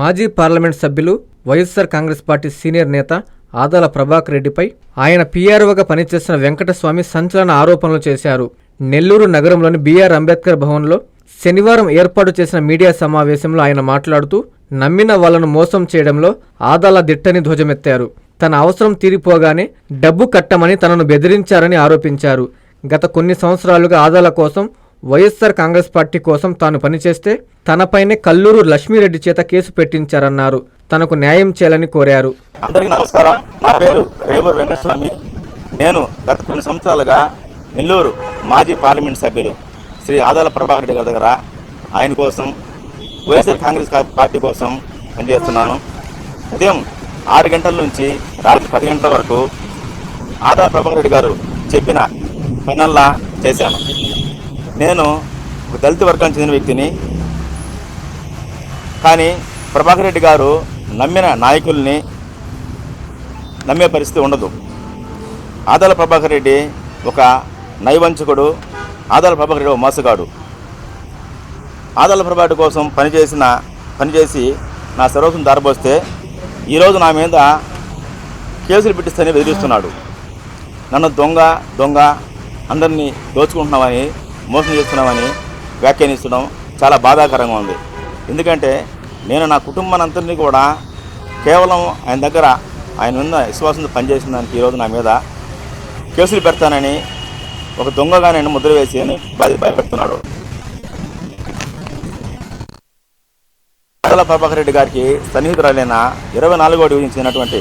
మాజీ పార్లమెంట్ సభ్యులు YSR Congress party senior నేత ఆదాల ప్రభాకర్ రెడ్డిపై ఆయన పీఆర్ఓగా పనిచేసిన వెంకటస్వామి సంచలన ఆరోపణలు చేశారు. నెల్లూరు నగరంలోని బీఆర్ అంబేద్కర్ భవన్లో శనివారం ఏర్పాటు చేసిన మీడియా సమావేశంలో ఆయన మాట్లాడుతూ నమ్మిన వాళ్ళను మోసం చేయడంలో ఆదాల దిట్టని ధ్వజమెత్తారు. తన అవసరం తీరిపోగానే డబ్బు కట్టమని తనను బెదిరించారని ఆరోపించారు. గత కొన్ని సంవత్సరాలుగా ఆదాల కోసం వైఎస్సార్ కాంగ్రెస్ పార్టీ కోసం తాను పనిచేస్తే తనపైనే కల్లూరు లక్ష్మీరెడ్డి చేత కేసు పెట్టించారన్నారు. తనకు న్యాయం చేయాలని కోరారు. అందరికీ నమస్కారం. నా పేరు రేవూరు వెంకటస్వామి. నేను గత కొన్ని సంవత్సరాలుగా నెల్లూరు మాజీ పార్లమెంట్ సభ్యులు శ్రీ ఆదాల ప్రభాకర్ రెడ్డి గారి దగ్గర ఆయన కోసం వైఎస్ఆర్ కాంగ్రెస్ పార్టీ కోసం పనిచేస్తున్నాను. ఉదయం ఆరు గంటల నుంచి రాత్రి పది గంటల వరకు ఆదాల ప్రభాకర్ రెడ్డి గారు చెప్పిన పనల్లా చేశాను. నేను ఒక దళిత వర్గానికి చెందిన వ్యక్తిని. కానీ ప్రభాకర్ రెడ్డి గారు నమ్మిన నాయకుల్ని నమ్మే పరిస్థితి ఉండదు. ఆదాల ప్రభాకర్ రెడ్డి ఒక నైవంచకుడు ఆదాల ప్రభాకర్ రెడ్డి ఒక మోసగాడు. ఆదాల ప్రభాకర్ కోసం పనిచేసిన పనిచేసి నా సర్వస్వం దారబోస్తే ఈరోజు నా మీద కేసులు పెట్టిస్తేనే బెదిరిస్తున్నాడు. నన్ను దొంగ దొంగ అందరినీ దోచుకుంటున్నామని మోసం చేస్తున్నామని వ్యాఖ్యానిస్తడం చాలా బాధాకరంగా ఉంది. ఎందుకంటే నేను నా కుటుంబానంతరినీ కూడా కేవలం ఆయన దగ్గర ఆయన ఉన్న విశ్వాసంతో పనిచేసిన దానికి ఈరోజు నా మీద కేసులు పెడతానని ఒక దొంగగా నేను ముద్ర వేసి అని భయ భయపెడుతున్నాడు. ఆదల ప్రభాకర్ రెడ్డి గారికి సన్నిహితురాలైన ఇరవై నాలుగో డివిజన్ చెందినటువంటి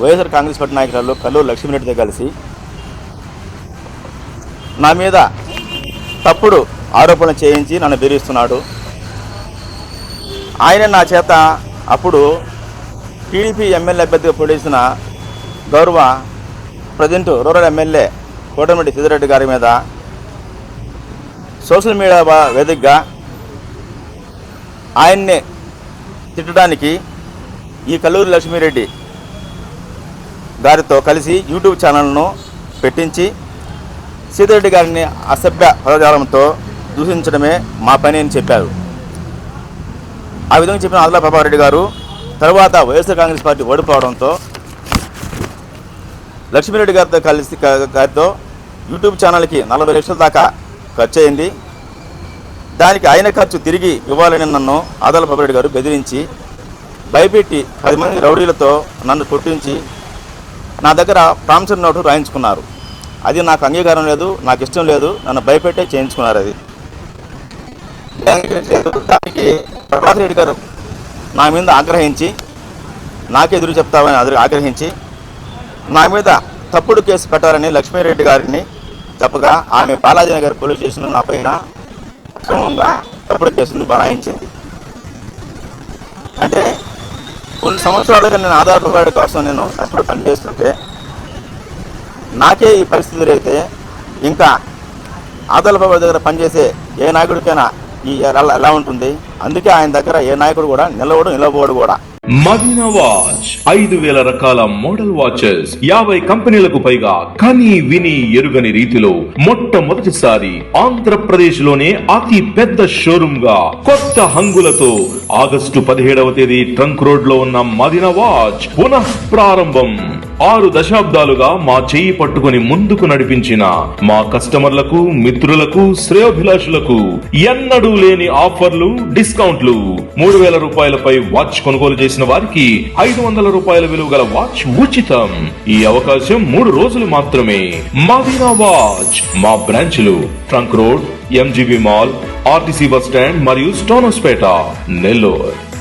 వైఎస్ఆర్ కాంగ్రెస్ పార్టీ నాయకురాలు కల్లూరు లక్ష్మీరెడ్డితో కలిసి నా మీద తప్పుడు ఆరోపణలు చేయించి నన్ను బెదిరిస్తున్నాడు. ఆయన నా చేత అప్పుడు టీడీపీ ఎమ్మెల్యే అభ్యర్థిగా పోటీసిన గౌరవ present rural MLA Kotamireddy Siddhireddy గారి మీద సోషల్ మీడియా వేదికగా ఆయన్ని తిట్టడానికి ఈ కల్లూరి లక్ష్మీరెడ్డి గారితో కలిసి యూట్యూబ్ ఛానల్ను పెట్టించి సీతారెడ్డి గారిని అసభ్య పదజాలంతో దూషించడమే మా పని అని చెప్పారు. ఆ విధంగా చెప్పిన ఆదిలా ప్రభారెడ్డి గారు తర్వాత వైఎస్ఆర్ కాంగ్రెస్ పార్టీ ఓడిపోవడంతో లక్ష్మీరెడ్డి గారితో కలిసి గారితో యూట్యూబ్ ఛానల్కి నలభై లక్షల దాకా ఖర్చు అయింది. దానికి ఆయన ఖర్చు తిరిగి ఇవ్వాలని నన్ను ఆదాల ప్రభారెడ్డి గారు బెదిరించి భయపెట్టి పది మంది రౌడీలతో నన్ను కొట్టించి నా దగ్గర ప్రామిసర్ నోటు రాయించుకున్నారు. అది నాకు అంగీకారం లేదు నాకు ఇష్టం లేదు నన్ను భయపెట్టే చేయించుకున్నారు అది. దానికి ప్రభాకర్ రెడ్డి గారు నా మీద ఆగ్రహించి నాకే ఎదురు చెప్తామని అదురు ఆగ్రహించి నా మీద తప్పుడు కేసు పెట్టారని లక్ష్మీరెడ్డి గారిని చెప్పగా ఆమె బాలాజీ నగర్ పోలీస్ స్టేషన్ నా పైన అక్రమంగా తప్పుడు కేసును బనాయించింది. అంటే కొన్ని సంవత్సరాలుగా నేను ఆధార్ కార్డు కోసం నేను కష్టపడి పనిచేస్తుంటే నాకే ఈ పరిస్థితులు అయితే ఇంకా ఆదాలబాబు దగ్గర పనిచేసే ఏ నాయకుడికైనా ఈ ఎలా ఉంటుంది? అందుకే ఆయన దగ్గర ఏ నాయకుడు కూడా నిలవడు నిలబోడు కూడా. మదీనా వాచ్. ఐదు వేల రకాల మోడల్ వాచెస్ యాభై కంపెనీలకు పైగా కని విని ఎరుగని రీతిలో మొట్టమొదటిసారి ఆంధ్రప్రదేశ్లోనే అతి పెద్ద షోరూమ్గా కొత్త హంగులతో ఆగస్టు పదిహేడవ తేదీ ట్రంక్ రోడ్లో ఉన్న మదిన వాచ్ పునః ప్రారంభం. ఆరు దశాబ్దాలుగా మా చేయి పట్టుకుని ముందుకు నడిపించిన మా కస్టమర్లకు మిత్రులకు శ్రేయోభిలాషులకు ఎన్నడూ లేని ఆఫర్లు డిస్కౌంట్లు. మూడు వేల రూపాయలపై వాచ్ కొనుగోలు చేసిన వారికి ఐదు వందల రూపాయల విలువ గల వాచ్ ఉచితం. ఈ అవకాశం మూడు రోజులు మాత్రమే. మదీనా వాచ్ మా బ్రాంచ్లు trunk road MGB mall RTC bus stand మరియు స్టోనస్పేట నెల్లూరు.